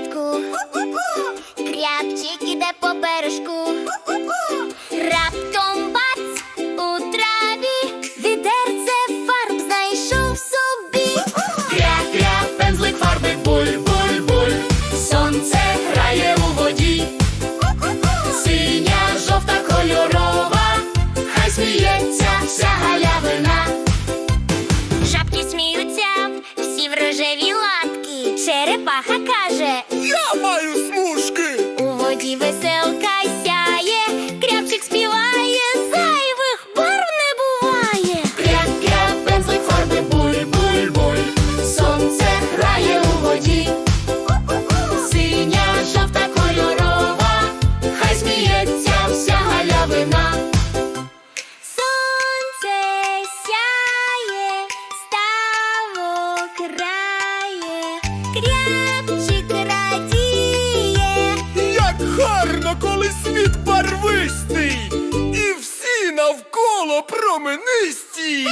садку. Крябчик іде по бережку. Раптом бац у траві. Відерце фарб знайшов собі. Кря-кря, пензлик фарби, буль-буль-буль. Сонце грає у воді. Синя, жовта, кольорова. Хай сміється вся галявина. Жабки сміються, всі в рожеві лапки. Черепаха каже: Я маю смужки. у воді веселка рає, крябчик радіє. Як гарно, коли світ барвистий, і всі навколо променисті.